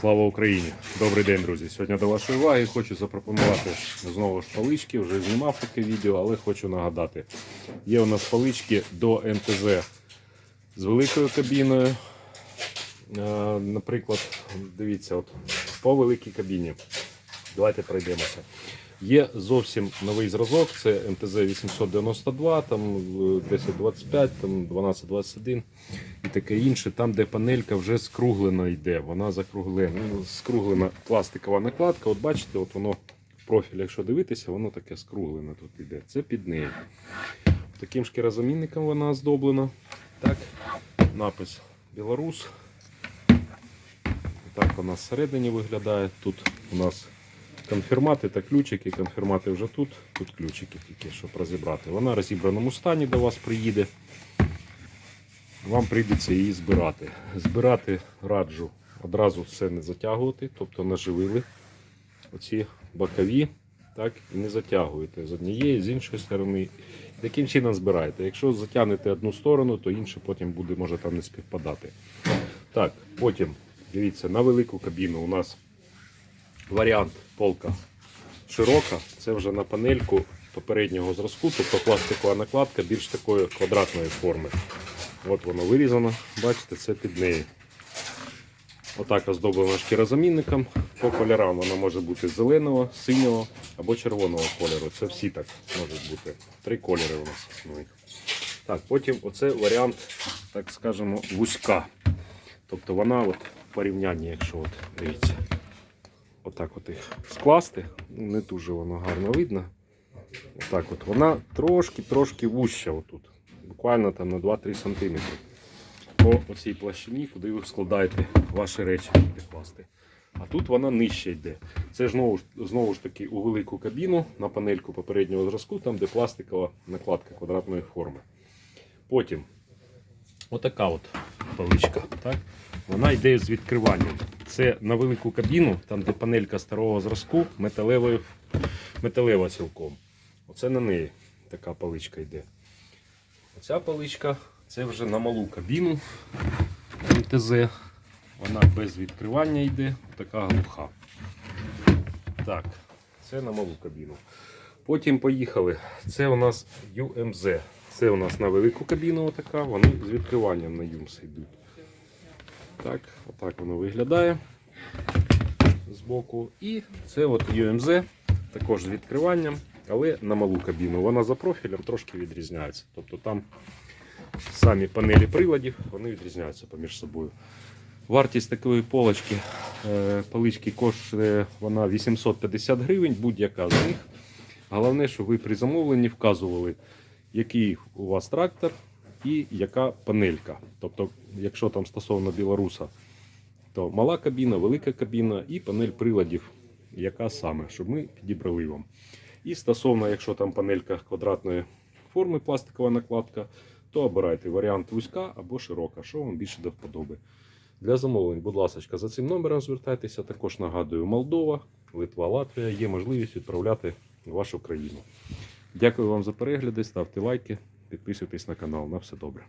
Слава Україні! Добрий день, друзі! Сьогодні до вашої уваги хочу запропонувати знову ж палички. Вже знімав таке відео, але хочу нагадати. Є у нас палички до МТЗ з великою кабіною. Е, Наприклад, дивіться, от по великій кабіні. Давайте пройдемося. Є зовсім новий зразок, це МТЗ 892, там е, 1025, там 1221 і таке інше. Там, де панелька вже скруглена йде, вона закруглена, скруглена пластикова накладка. От бачите, от воно в профіль, якщо дивитися, воно таке скруглене тут йде. Це під нею. Таким шкірозамінником вона оздоблена. Так, напис Білорус. Так вона всередині виглядає. Тут у нас конфірмати та ключики. Конфірмати вже тут, тут ключики тільки, щоб розібрати. Вона в розібраному стані до вас приїде. Вам прийдеться її збирати. Збирати раджу одразу все не затягувати, тобто наживили оці бокові, так, і не затягуєте з однієї, з іншої сторони. Таким чином збираєте. Якщо затягнете одну сторону, то інше потім буде, може там не співпадати. Так, потім, дивіться, на велику кабіну у нас варіант полка широка. Це вже на панельку попереднього зразку, тобто пластикова накладка більш такої квадратної форми. От воно вирізано, бачите, це під неї. Отак оздоблено шкірозамінником. По кольорам вона може бути зеленого, синього або червоного кольору. Це всі так можуть бути. Три кольори у нас основних. Так, потім оце варіант, так скажемо, вузька. Тобто вона от в порівнянні, якщо от, дивіться, отак от їх скласти, ну, не дуже воно гарно видно. Отак от вона трошки-трошки вуща отут. Буквально там на 2-3 см. По оцій площині, куди ви складаєте ваші речі класти. А тут вона нижче йде. Це знову, ж- знову ж таки у велику кабіну на панельку попереднього зразку, там де пластикова накладка квадратної форми. Потім отака от паличка. Так? Вона йде з відкриванням. Це на велику кабіну, там де панелька старого зразку, металевою, металева цілком. Оце на неї така паличка йде. Оця паличка це вже на малу кабіну МТЗ. Вона без відкривання йде, така глуха. Так, це на малу кабіну. Потім поїхали. Це у нас UMZ. Це у нас на велику кабіну отака, вони з відкриванням на юмс йдуть. Так, отак воно виглядає збоку. І це от UMZ, також з відкриванням, але на малу кабіну. Вона за профілем трошки відрізняється. Тобто там самі панелі приладів вони відрізняються поміж собою. Вартість такої полочки, е, палички коштує вона 850 гривень, будь-яка з них. Головне, щоб ви при замовленні вказували, який у вас трактор і яка панелька. Тобто, якщо там стосовно білоруса, то мала кабіна, велика кабіна і панель приладів, яка саме, щоб ми підібрали вам. І стосовно, якщо там панелька квадратної форми, пластикова накладка, то обирайте варіант вузька або широка, що вам більше до вподоби. Для замовлень, будь ласка, за цим номером звертайтеся. Також нагадую, Молдова, Литва, Латвія є можливість відправляти в вашу країну. Дякую вам за перегляди, ставте лайки, підписуйтесь на канал. На все добре.